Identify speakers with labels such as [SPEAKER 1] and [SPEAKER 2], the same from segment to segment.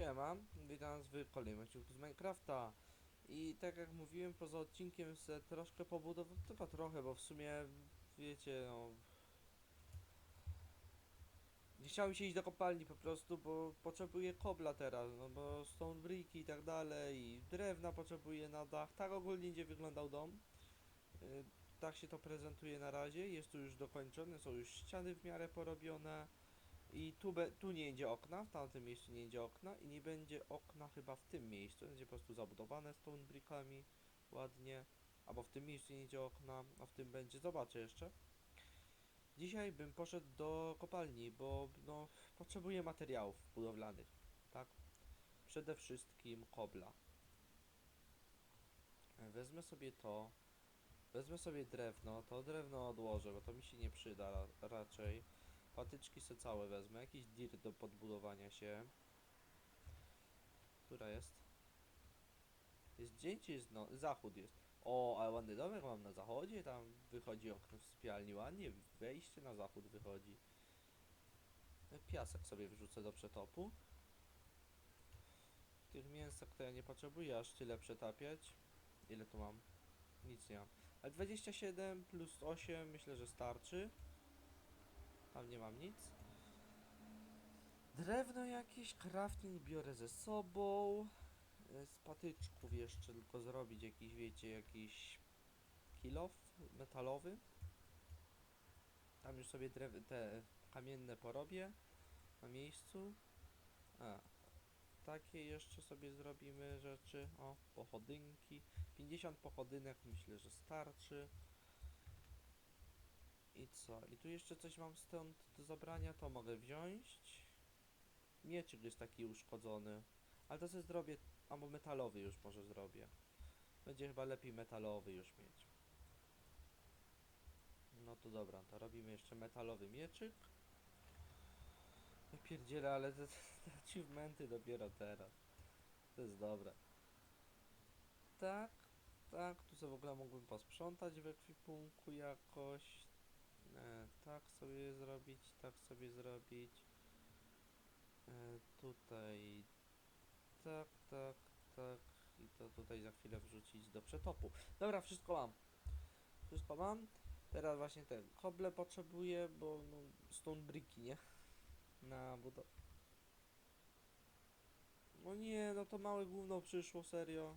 [SPEAKER 1] Siema, witam w kolejnym odcinku z Minecrafta I tak jak mówiłem, poza odcinkiem se troszkę pobudował, tylko trochę, bo w sumie, wiecie, no... Nie chciałem się iść do kopalni po prostu, bo potrzebuję kobla teraz, no bo stone bricki i tak dalej, i drewna potrzebuję na dach, tak ogólnie będzie wyglądał dom. Y, Tak się to prezentuje na razie, jest tu już dokończone, są już ściany w miarę porobione. I tu, be, tu nie będzie okna, w tamtym miejscu nie będzie okna i nie będzie okna chyba w tym miejscu. Będzie po prostu zabudowane stone brickami ładnie. Albo w tym miejscu nie będzie okna, a w tym będzie. Zobaczę jeszcze. Dzisiaj bym poszedł do kopalni, bo no, potrzebuję materiałów budowlanych, tak? Przede wszystkim kobla. Wezmę sobie to. Wezmę sobie drewno, to drewno odłożę, bo to mi się nie przyda ra raczej. Patyczki se całe wezmę, jakiś dirt do podbudowania się. Która jest? Jest dzień czy jest no? Zachód jest. O, ale ładny domek mam na zachodzie, tam wychodzi okno w sypialni, ładnie, wejście na zachód wychodzi. Piasek sobie wrzucę do przetopu. Tych mięsek to ja nie potrzebuję aż tyle przetapiać. Ile tu mam? Nic nie mam. Ale 27 plus 8 myślę, że starczy. Tam nie mam nic. Drewno jakieś, crafting biorę ze sobą. E, Z patyczków jeszcze tylko zrobić jakiś, wiecie, jakiś kilof metalowy. Tam już sobie drew te kamienne porobię na miejscu. A, takie jeszcze sobie zrobimy rzeczy. O, pochodynki. 50 pochodynek myślę, że starczy. I co? I tu jeszcze coś mam stąd do zabrania, to mogę wziąć. Mieczyk jest taki uszkodzony. Ale to sobie zrobię, albo metalowy już może zrobię. Będzie chyba lepiej metalowy już mieć. No to dobra, to robimy jeszcze metalowy mieczyk. Ja pierdzielę, ale te, te achievementy dopiero teraz. To jest dobre. Tak, tak, tu sobie w ogóle mógłbym posprzątać w ekwipunku jakoś. E, tak sobie zrobić, tak sobie zrobić. E, tutaj tak, tak, tak. I to tutaj za chwilę wrzucić do przetopu. Dobra, wszystko mam. Wszystko mam. Teraz właśnie te koble potrzebuję, bo no, stone bricki, nie? Na budo... No nie, no to małe gówno przyszło, serio.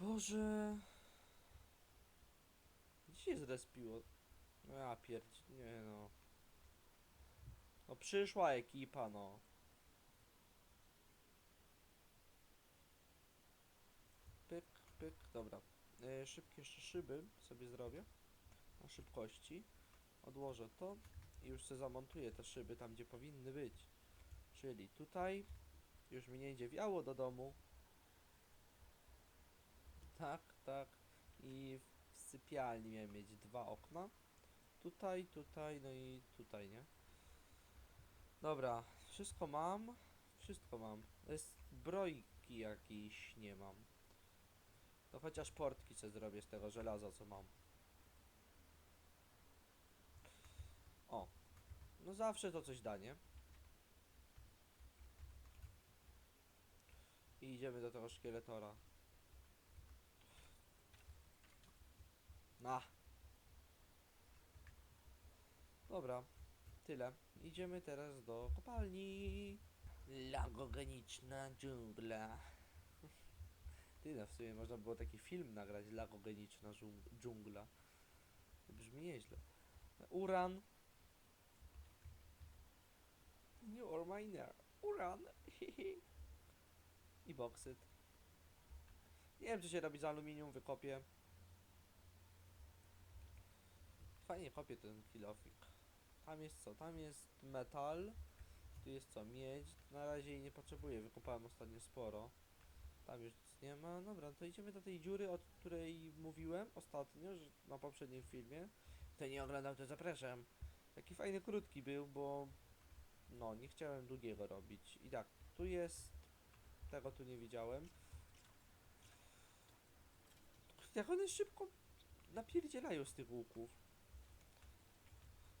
[SPEAKER 1] Boże. Się zrespiło? No ja pierdź, nie no. No przyszła ekipa, no. Pyk, pyk, dobra. E, szybkie jeszcze szyby sobie zrobię. Na szybkości. Odłożę to i już sobie zamontuję te szyby tam, gdzie powinny być. Czyli tutaj już mi nie idzie wiało do domu. Tak, tak. I sypialni miałem mieć dwa okna. Tutaj, tutaj, no i tutaj, nie? Dobra, wszystko mam. Wszystko mam. Jest zbrojki jakiś nie mam. To chociaż portki sobie zrobię z tego żelaza, co mam. O. No zawsze to coś da, nie? I idziemy do tego szkieletora. Na. Dobra, tyle. Idziemy teraz do kopalni. Lagogeniczna dżungla. Ty, w sumie można było taki film nagrać, Lagogeniczna dżung- dżungla. Brzmi nieźle. Uran. You are miner. Uran. I boksyt. Nie wiem, co się robi z aluminium, wykopię. Fajnie kopię ten kilofik. Tam jest co? Tam jest metal. Tu jest co? Miedź. Na razie jej nie potrzebuję. Wykopałem ostatnio sporo. Tam już nic nie ma. Dobra, to idziemy do tej dziury, o której mówiłem ostatnio, że na poprzednim filmie. Kto nie oglądał, to zapraszam. Taki fajny, krótki był, bo no, nie chciałem długiego robić. I tak, tu jest... Tego tu nie widziałem. Jak one szybko napierdzielają z tych łuków.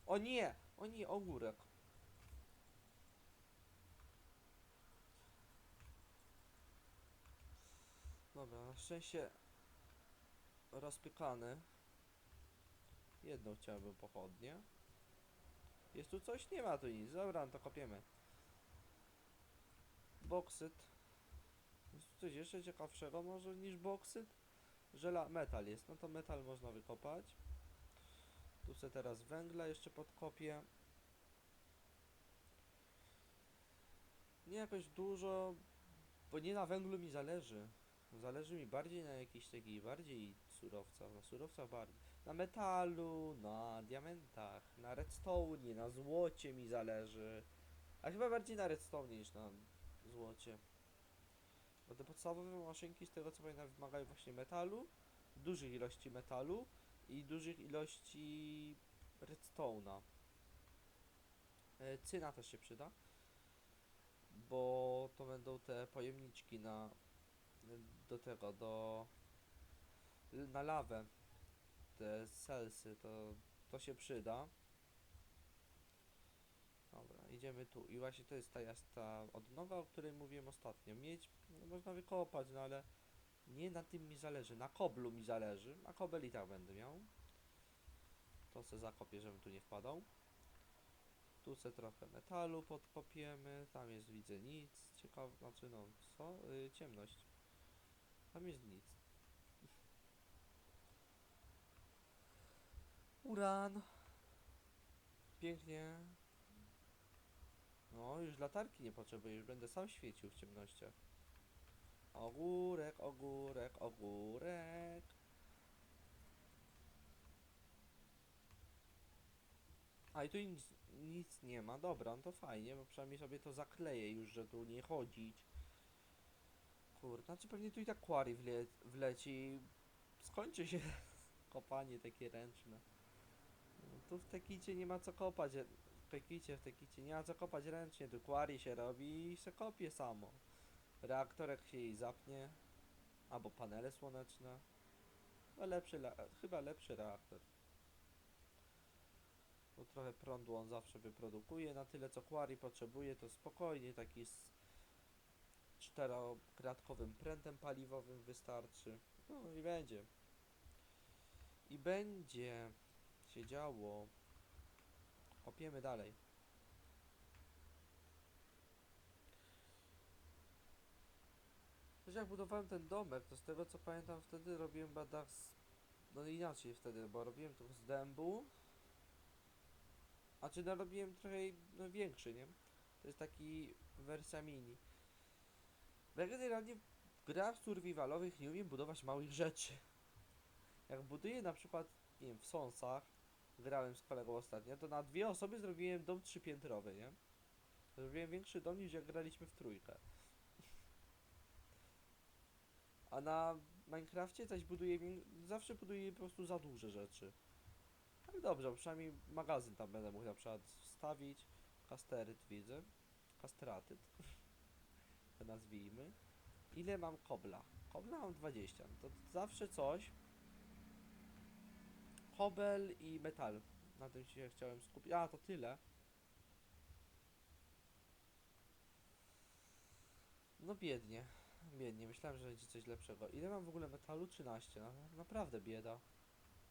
[SPEAKER 1] O nie! O nie, ogórek. Dobra, na szczęście rozpykany. Jedną chciałbym pochodnie. Jest tu coś? Nie ma tu nic. Dobra, no to kopiemy. Boksyt. Jest tu coś jeszcze ciekawszego może niż boksyt? Żela metal jest, no to metal można wykopać. Tu sobie teraz węgla jeszcze podkopię. Nie jakoś dużo, bo nie na węglu mi zależy. Zależy mi bardziej na jakichś takich bardziej surowcach, na surowcach bardziej. Na metalu, na diamentach, na redstone, na złocie mi zależy. A chyba bardziej na redstone niż na złocie. Bo te podstawowe maszynki z tego co pamiętam wymagają właśnie metalu, dużych ilości metalu i dużych ilości redstone'a. E, Cyna też się przyda, bo to będą te pojemniczki na do tego, do na lawę te celsy, to, to się przyda. Dobra, idziemy tu. I właśnie to jest ta jasta odnoga, o której mówiłem ostatnio. Mieć no, można wykopać, no ale nie na tym mi zależy. Na koblu mi zależy, a kobel i tak będę miał. To se zakopię, żebym tu nie wpadał. Tu se trochę metalu podkopiemy. Tam jest widzę nic. Ciekawe, znaczy no co? Yy, ciemność. Tam jest nic. Uran. Pięknie. No, już latarki nie potrzebuję, już będę sam świecił w ciemnościach. Ogórek, ogórek, ogórek. A i tu nic, nic nie ma, dobra, no to fajnie, bo przynajmniej sobie to zakleję już, że tu nie chodzić. Kurde, znaczy pewnie tu i tak quarry wle wleci. Skończy się kopanie takie ręczne. No, tu w Tekicie nie ma co kopać. e, W Tekicie, w Tekicie nie ma co kopać ręcznie. Tu quarry się robi i się kopie samo. Reaktorek się jej zapnie. Albo panele słoneczne. Lepszy, chyba lepszy reaktor. Bo trochę prądu on zawsze wyprodukuje. Na tyle co quarry potrzebuje to spokojnie taki z czterokratkowym prętem paliwowym wystarczy. No i będzie. I będzie się działo. Kopiemy dalej. Też jak budowałem ten domek, to z tego co pamiętam wtedy robiłem badach z... No inaczej wtedy, bo robiłem to z dębu. A czy no robiłem trochę no, większy, nie? To jest taki wersja mini. Ja generalnie w grach survivalowych nie umiem budować małych rzeczy. Jak buduję na przykład, nie wiem, w Sonsach, grałem z kolegą ostatnio, to na dwie osoby zrobiłem dom trzypiętrowy, nie? Zrobiłem większy dom niż jak graliśmy w trójkę. A na Minecrafcie zaś buduję, wię- zawsze buduję po prostu za duże rzeczy. Ale dobrze, przynajmniej magazyn tam będę mógł na przykład wstawić. Kasteryt widzę. Kastratyt. to nazwijmy. Ile mam kobla? Kobla mam 20. No To zawsze coś. Kobel i metal. Na tym się chciałem skupić. A, to tyle. No biednie. Biednie. Myślałem, że będzie coś lepszego. Ile mam w ogóle metalu? 13. Na, naprawdę bieda.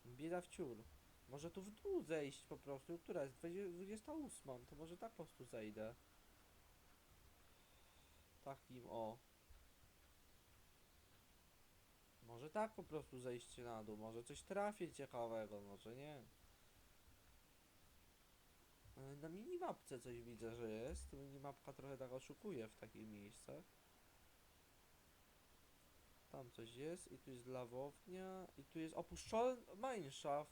[SPEAKER 1] Bieda w ciur. Może tu w dół zejść po prostu. Która jest? 20 28. To może tak po prostu zejdę. Takim o. Może tak po prostu zejście na dół. Może coś trafię ciekawego. Może nie. E, Na minimapce coś widzę, że jest. Minimapka trochę tak oszukuje w takich miejscach. Tam coś jest i tu jest lawownia i tu jest opuszczony mineshaft.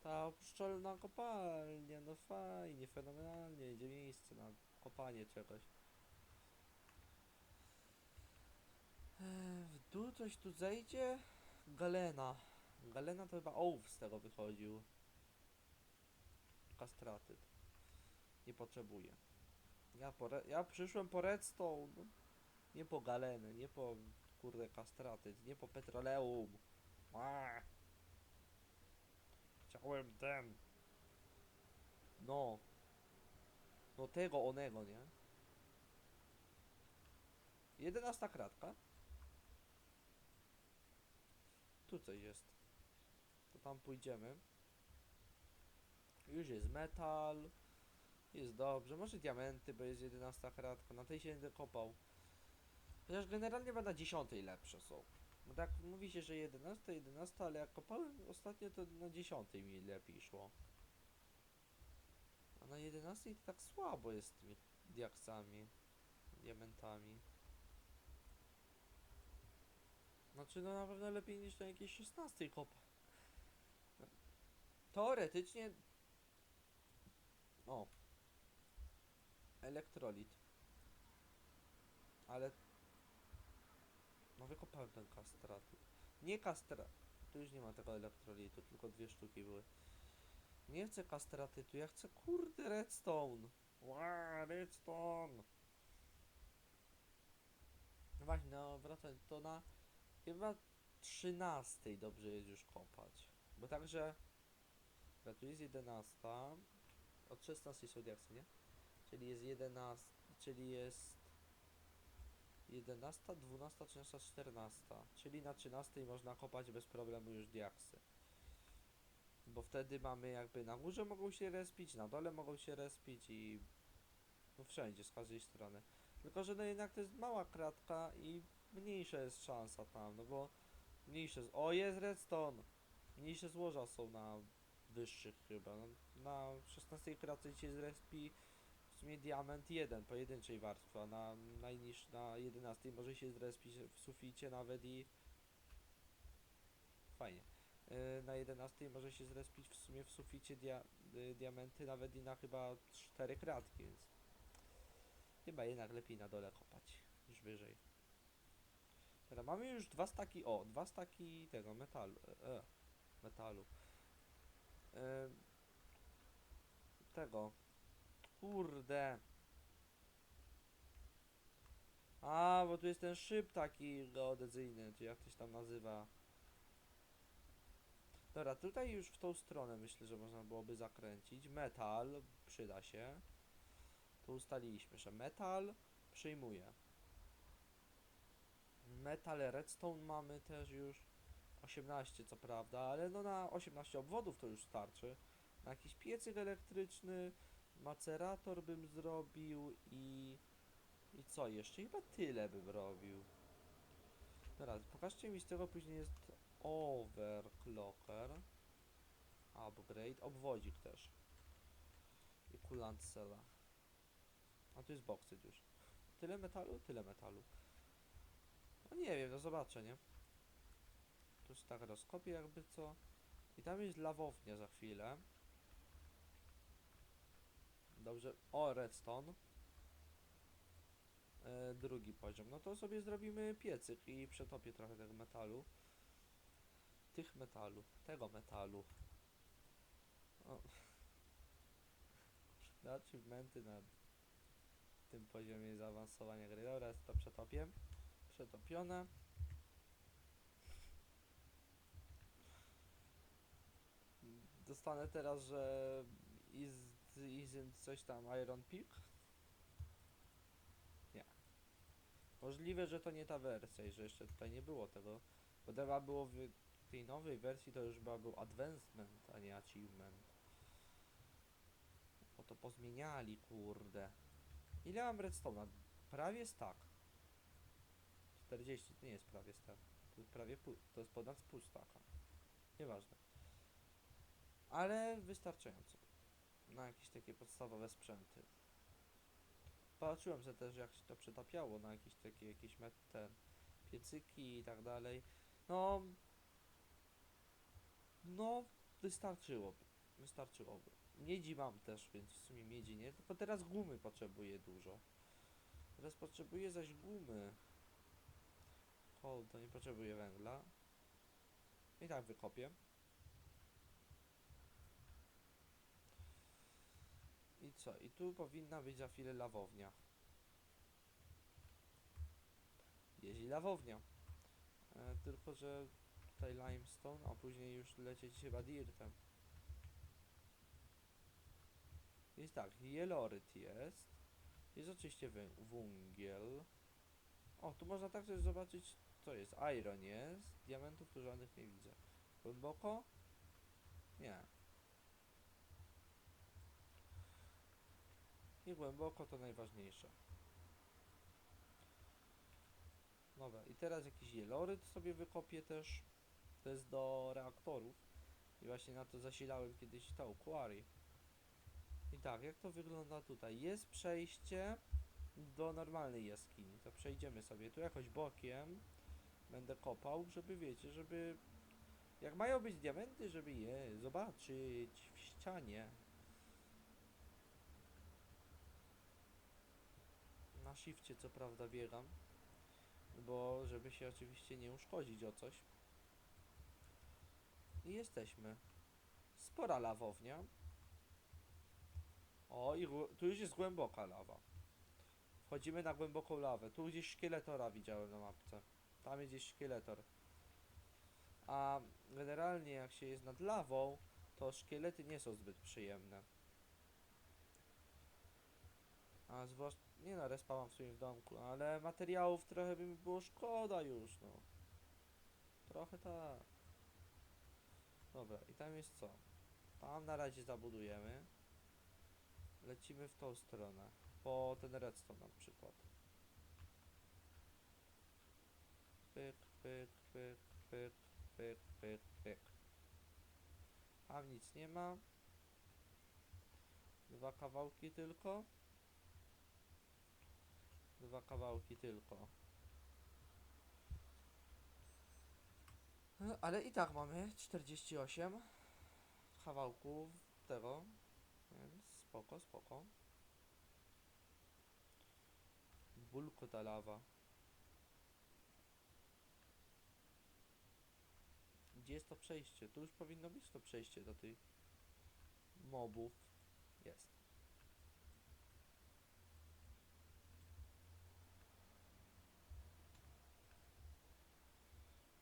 [SPEAKER 1] Ta opuszczalna kopalnia, no fajnie, fenomenalnie, idzie miejsce na kopanie czegoś. W dół coś tu zejdzie? Galena. Galena to chyba ołów z tego wychodził. Kastratyt. Nie potrzebuję. Ja, ja przyszłem po redstone. Nie po galenę, nie po kurde kastratyt, nie po petroleum. Aaa. Chciałem ten. No. No tego onego, nie? Jedenasta kratka. tu coś jest. To tam pójdziemy. Już jest metal. Jest dobrze. Może diamenty, bo jest 11 kratka. Na tej się będę kopał. Chociaż generalnie na 10 lepsze są. Bo tak mówi się, że 11, 11, ale jak kopałem ostatnio to na 10 mi lepiej szło. A na 11 to tak słabo jest z tymi diaksami, diamentami. Znaczy no na pewno lepiej niż na jakiejś 16 kopa. Teoretycznie... O. Elektrolit. Ale... Wykopałem ten kastrat. Nie kastrat. Tu już nie ma tego elektrolitu, tylko dwie sztuki były. Nie chcę kastratytu, ja chcę kurde redstone. Ła, redstone. Właśnie, no wracając, to na chyba 13 dobrze jest już kopać. Bo także, dobra, tu jest 11, od 16 są diaksy, nie? Czyli jest 11, czyli jest 11, 12, 13, 14. Czyli na 13 można kopać bez problemu już diaksy. Bo wtedy mamy jakby na górze mogą się respić, na dole mogą się respić i no wszędzie, z każdej strony. Tylko, że no jednak to jest mała kratka i mniejsza jest szansa tam, no bo mniejsze... O, jest redstone! Mniejsze złoża są na wyższych chyba. No, na 16 kratce się zrespi w sumie diament 1 pojedynczej warstwy, a na najniż na 11 może się zrespić w suficie nawet i fajnie. Yy, na 11 może się zrespić w sumie w suficie dia y, diamenty nawet i na chyba 4 kratki, więc chyba jednak lepiej na dole kopać niż wyżej. Teraz mamy już dwa staki, o, dwa staki tego metalu, e, e, metalu. E, tego, kurde. A, bo tu jest ten szyb taki geodezyjny, czy jak to się tam nazywa. Dobra, tutaj już w tą stronę myślę, że można byłoby zakręcić. Metal przyda się. Tu ustaliliśmy, że metal przyjmuje. Metal redstone mamy też już 18 co prawda, ale no na 18 obwodów to już starczy. Na jakiś piecyk elektryczny, macerator bym zrobił i... I co jeszcze? Chyba tyle bym robił. Teraz pokażcie mi z tego później jest overclocker. Upgrade, obwodzik też. I coolant cella. A tu jest boksyt już. Tyle metalu? Tyle metalu. No nie wiem, no zobaczę, nie? Tu jest tak rozkopię jakby co. I tam jest lawownia za chwilę. Dobrze. O, redstone. E, drugi poziom. No to sobie zrobimy piecyk i przetopię trochę tego metalu. Tych metalu. Tego metalu. O. Na achievementy na tym poziomie zaawansowania gry. Dobra, to przetopię. Przetopione. Dostanę teraz, że is, isn't coś tam Iron Peak? Nie. Możliwe, że to nie ta wersja i że jeszcze tutaj nie było tego. Bo chyba było w tej nowej wersji to już był advancement, a nie achievement. Bo to pozmieniali, kurde. Ile mam redstone'a? Prawie stack. 40, to nie jest prawie stack. To jest prawie pół, to jest ponad pół stacka. Nieważne. Ale wystarczająco. Na jakieś takie podstawowe sprzęty. Patrzyłem sobie też jak się to przetapiało na jakieś takie jakieś met, te piecyki i tak dalej. No no wystarczyłoby. Wystarczyłoby. Miedzi mam też, więc w sumie miedzi nie, tylko teraz gumy potrzebuję dużo. Teraz potrzebuję zaś gumy. Kol to nie potrzebuję węgla. I tak wykopię. I tu powinna być za chwilę lawownia. Jest i lawownia. E, tylko, że tutaj limestone, a później już lecieć chyba dirtem. Jest tak, jeloryt jest. Jest oczywiście wę- węgiel. O, tu można także zobaczyć co jest? Iron jest. Diamentów tu żadnych nie widzę. Głęboko? Nie. I głęboko to najważniejsze. Dobra, i teraz jakiś jeloryt sobie wykopię też. To jest do reaktorów. I właśnie na to zasilałem kiedyś tą quarry. I tak, jak to wygląda tutaj? Jest przejście do normalnej jaskini. To przejdziemy sobie tu jakoś bokiem. Będę kopał, żeby wiecie, żeby... Jak mają być diamenty, żeby je zobaczyć w ścianie. Na shifcie co prawda biegam. Bo żeby się oczywiście nie uszkodzić o coś. I jesteśmy. Spora lawownia. O, i tu już jest głęboka lawa. Wchodzimy na głęboką lawę. Tu gdzieś szkieletora widziałem na mapce. Tam jest gdzieś szkieletor. A generalnie jak się jest nad lawą, to szkielety nie są zbyt przyjemne. A zwłaszcza... Nie no, mam w w domku, ale materiałów trochę by mi było szkoda już, no. Trochę tak. Dobra, i tam jest co? Tam na razie zabudujemy. Lecimy w tą stronę. Po ten redstone na przykład. Pyk, pyk, pyk, pyk, pyk, pyk, pyk. Tam nic nie ma. Dwa kawałki tylko. Dwa kawałki tylko. E, Ale i tak mamy 48 kawałków tego, więc spoko, spoko. Bulko ta lawa. Gdzie jest to przejście? Tu już powinno być to przejście do tych mobów. Jest.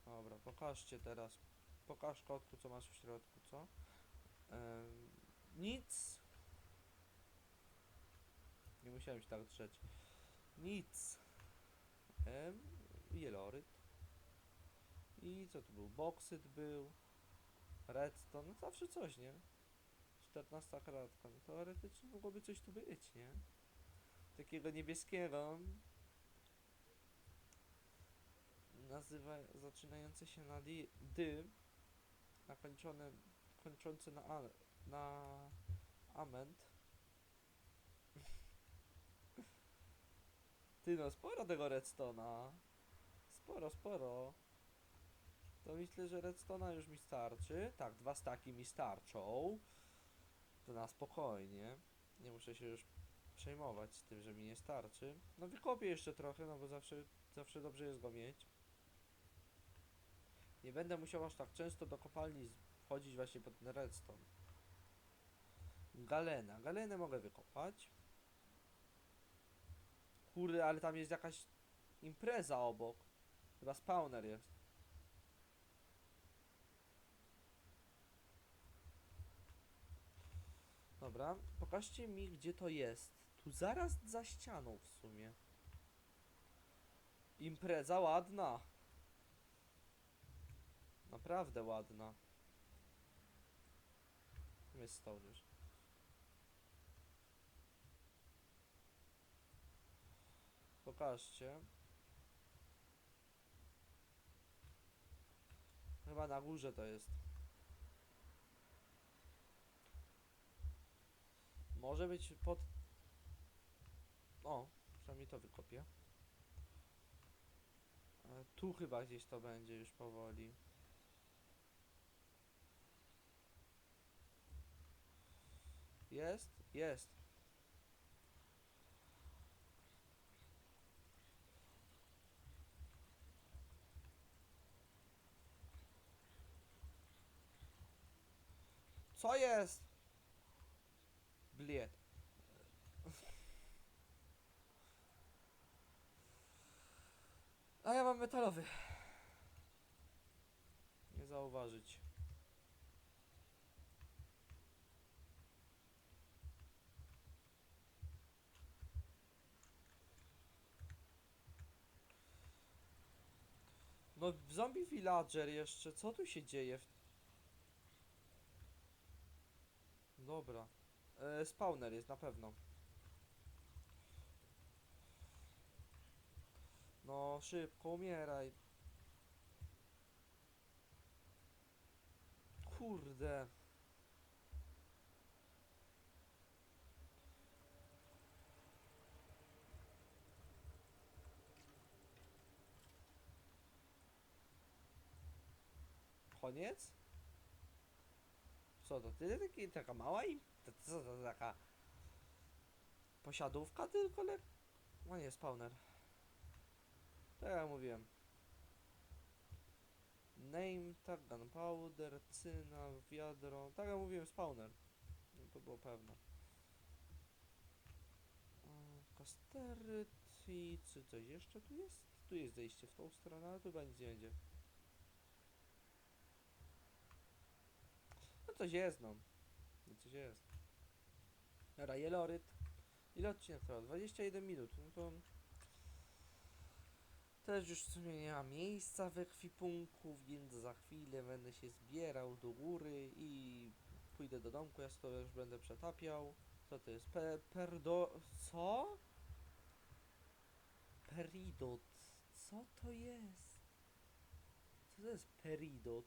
[SPEAKER 1] Dobra, pokażcie teraz. Pokaż kotku, co masz w środku, co? Em, nic. Nie musiałem się tak drzeć. Nic. Em, jeloryt. I co tu był? Boksyt był. Redstone. No zawsze coś, nie? 14 kratka. No teoretycznie mogłoby coś tu być, nie? Takiego niebieskiego. Nazywa, zaczynające się na di, dy, nakończone, kończące na, a, na ament. Ty no, sporo tego redstona. Sporo, sporo. To myślę, że redstona już mi starczy. Tak, dwa staki mi starczą. To na spokojnie. Nie muszę się już przejmować tym, że mi nie starczy. No wykopię jeszcze trochę, no bo zawsze, zawsze dobrze jest go mieć. Nie będę musiał aż tak często do kopalni wchodzić właśnie pod ten redstone. Galena. Galenę mogę wykopać. Kurde, ale tam jest jakaś impreza obok. Chyba spawner jest. Dobra, pokażcie mi gdzie to jest. Tu zaraz za ścianą w sumie. Impreza ładna. Naprawdę ładna. Już. Pokażcie. Chyba na górze to jest. Może być pod... O, przynajmniej to wykopię. Tu chyba gdzieś to będzie już powoli. Jest? Jest. Co jest? Bliet. A ja mam metalowy. Nie zauważyć. No zombie villager jeszcze, co tu się dzieje? Dobra. E, spawner jest na pewno. No szybko, umieraj. Kurde. Koniec? Co to? Tyle taki, taka mała i... Co to taka... Posiadówka tylko le... No nie, spawner. Tak jak mówiłem. Name, tag, gunpowder, cyna, wiadro. Tak jak mówiłem, spawner. No to było pewne. Kasteryt i czy coś jeszcze tu jest? Tu jest zejście w tą stronę, ale tu nie będzie. Coś jest, no. No coś jest. Dobra, jeloryt. Ile odcinek trwa? 21 minut. No to... Też już w sumie nie ma miejsca w ekwipunku, więc za chwilę będę się zbierał do góry i pójdę do domku, ja sobie już będę przetapiał. Co to jest? Pe perdo... Co? Peridot. Co to jest? Co to jest peridot?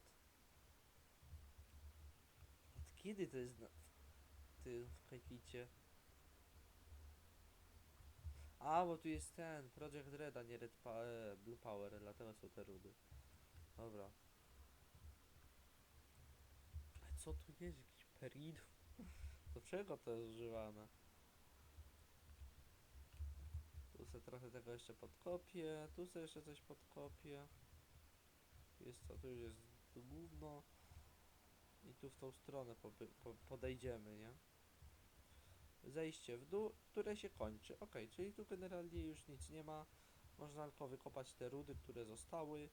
[SPEAKER 1] Kiedy to jest na... w tym w? A, bo tu jest ten, Project Red, a nie Red pa e, Blue Power, dlatego są te rudy. Dobra. Ale co tu jest? Jakiś peridot? Do czego to jest używane? Tu sobie trochę tego jeszcze podkopię, tu sobie jeszcze coś podkopię. Jest co, tu już jest gówno. I tu w tą stronę po podejdziemy, nie? Zejście w dół, które się kończy. Ok, czyli tu generalnie już nic nie ma. Można tylko wykopać te rudy, które zostały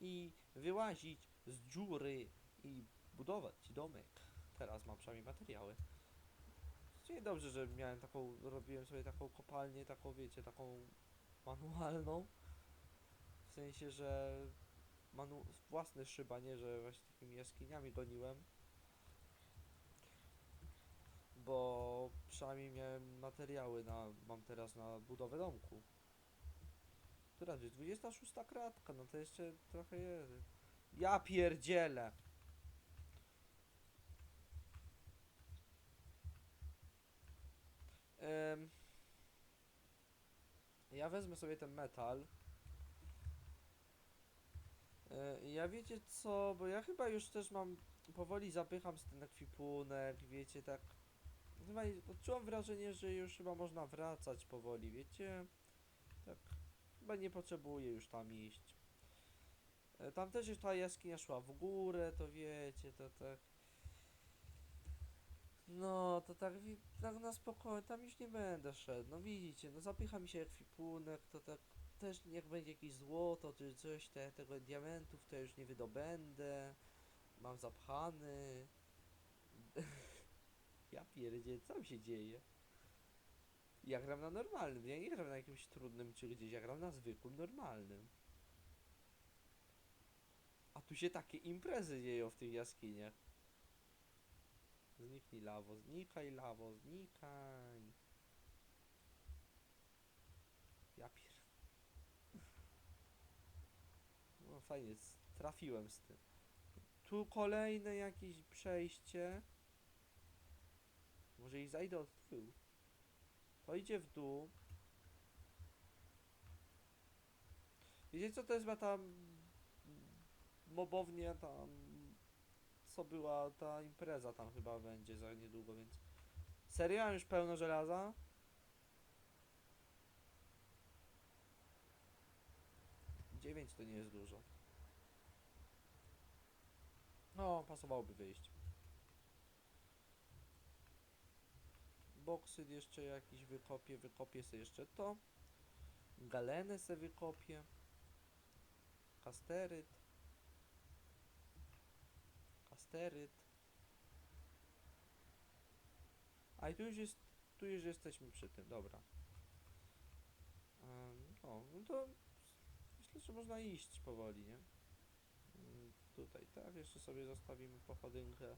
[SPEAKER 1] i wyłazić z dziury i budować domek. Teraz mam przynajmniej materiały. Czyli dobrze, że miałem taką, robiłem sobie taką kopalnię, taką wiecie, taką manualną. W sensie, że manu własne szyba, nie, że właśnie takimi jaskiniami goniłem. Bo przynajmniej miałem materiały na, mam teraz na budowę domku. Która jest 26 kratka, no to jeszcze trochę jest. Ja pierdzielę! Ja wezmę sobie ten metal. E, Ja wiecie co, bo ja chyba już też mam, powoli zapycham z ten ekwipunek, wiecie, tak, chyba odczułam wrażenie, że już chyba można wracać powoli, wiecie, tak, chyba nie potrzebuję już tam iść. E, Tam też już ta jaskinia szła w górę, to wiecie, to tak, no, to tak, tak na spokojnie, tam już nie będę szedł, no widzicie, no zapycha mi się ekwipunek, to tak, też jak będzie jakieś złoto czy coś, te, tego diamentów to już nie wydobędę. Mam zapchany. ja pierdzie, co tam się dzieje? Ja gram na normalnym, ja nie gram na jakimś trudnym czy gdzieś, ja gram na zwykłym, normalnym. A tu się takie imprezy dzieją w tych jaskiniach. Zniknij lawo, znikaj lawo, znikaj. Ja pier... No fajnie, trafiłem z tym. Tu kolejne jakieś przejście. Może i zajdę od tyłu. To idzie w dół. Wiecie co to jest ta mobownia tam co była ta impreza tam chyba będzie za niedługo, więc serio Mam już pełno żelaza? Dziewięć to nie jest dużo. No, pasowałoby wyjść. Boksyt jeszcze jakiś wykopię, wykopię sobie jeszcze to. Galenę sobie wykopię. Kasteryt. Kasteryt. A i tu już jest, tu już jesteśmy przy tym, dobra. Em, o, no to myślę, że można iść powoli, nie? Tutaj, tak, jeszcze sobie zostawimy pochodynkę.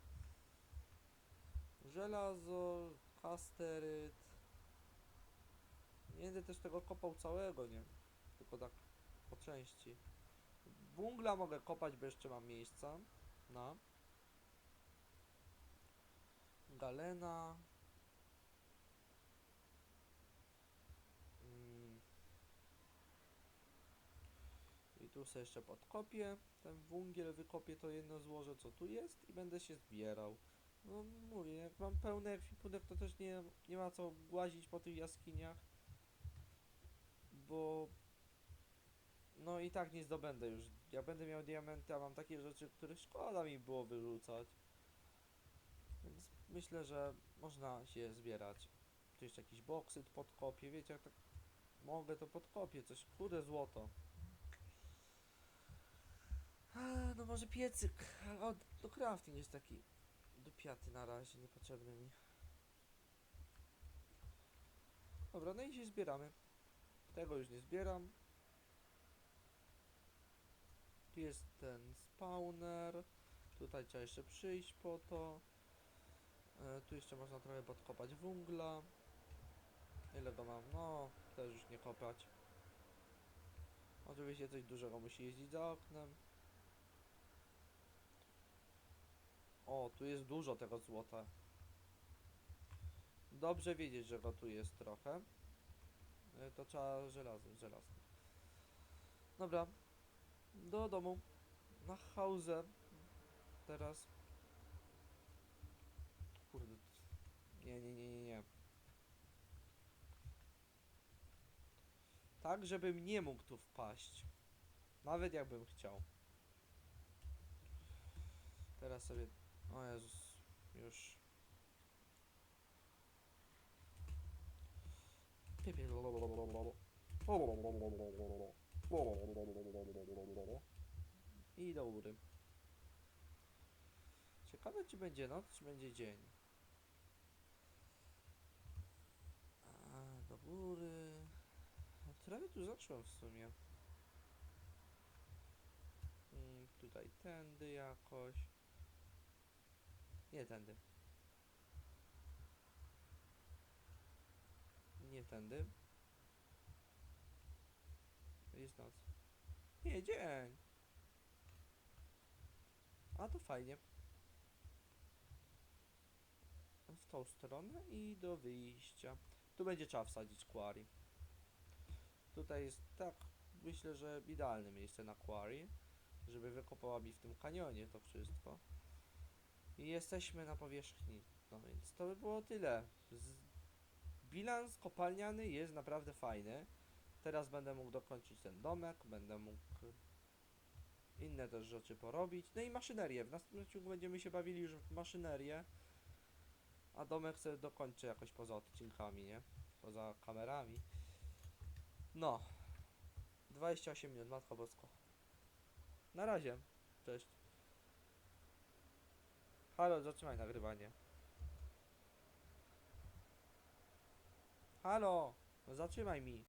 [SPEAKER 1] Żelazo, kasteryt. Nie będę też tego kopał całego, nie? Tylko tak po części. Bungla mogę kopać, bo jeszcze mam miejsca. Na. Galena. Tu sobie jeszcze podkopię. Ten wungiel wykopię to jedno złoże, co tu jest i będę się zbierał. No mówię, jak mam pełny ekwipunek, to też nie, nie ma co łazić po tych jaskiniach. Bo no i tak nie zdobędę już. Jak będę miał diamenty, a mam takie rzeczy, które szkoda mi było wyrzucać. Więc myślę, że można się zbierać. Tu jeszcze jakiś boksyt podkopię, wiecie, jak tak mogę, to podkopię coś. Kurde, złoto. A, No może piecyk, o, to crafting jest taki dupiaty na razie, niepotrzebny mi. Dobra, no i się zbieramy. Tego już nie zbieram. Tu jest ten spawner. Tutaj trzeba jeszcze przyjść po to. E, tu jeszcze można trochę podkopać węgla. Ile go mam? No, też już nie kopać. Oczywiście coś dużego musi jeździć za oknem. O, tu jest dużo tego złota. Dobrze wiedzieć, że go tu jest trochę. E, To trzeba żelazo, żelazne. Dobra. Do domu. Na hauzę. Teraz. Kurde. Nie, nie, nie, nie, nie. Tak, żebym nie mógł tu wpaść. Nawet jakbym chciał. Teraz sobie... O Jezus. Już. I do góry. Ciekawe czy będzie noc, czy będzie dzień. A, do góry. A Prawie tu zacząłem w sumie. Mm, tutaj tędy jakoś. Nie tędy. Nie tędy. Jest noc. Nie, dzień. A to fajnie. W tą stronę i do wyjścia. Tu będzie trzeba wsadzić quarry. Tutaj jest tak, myślę, że idealne miejsce na quarry, żeby wykopała mi w tym kanionie to wszystko. I jesteśmy na powierzchni. No więc to by było tyle. Z... Bilans kopalniany jest naprawdę fajny. Teraz będę mógł dokończyć ten domek, będę mógł inne też rzeczy porobić. No i maszynerię. W następnym odcinku będziemy się bawili już w maszynerię. A domek sobie dokończę jakoś poza odcinkami, nie? Poza kamerami. No. 28 minut, matko bosko. Na razie. Cześć. Halo, zatrzymaj nagrywanie. Halo, no zatrzymaj mi.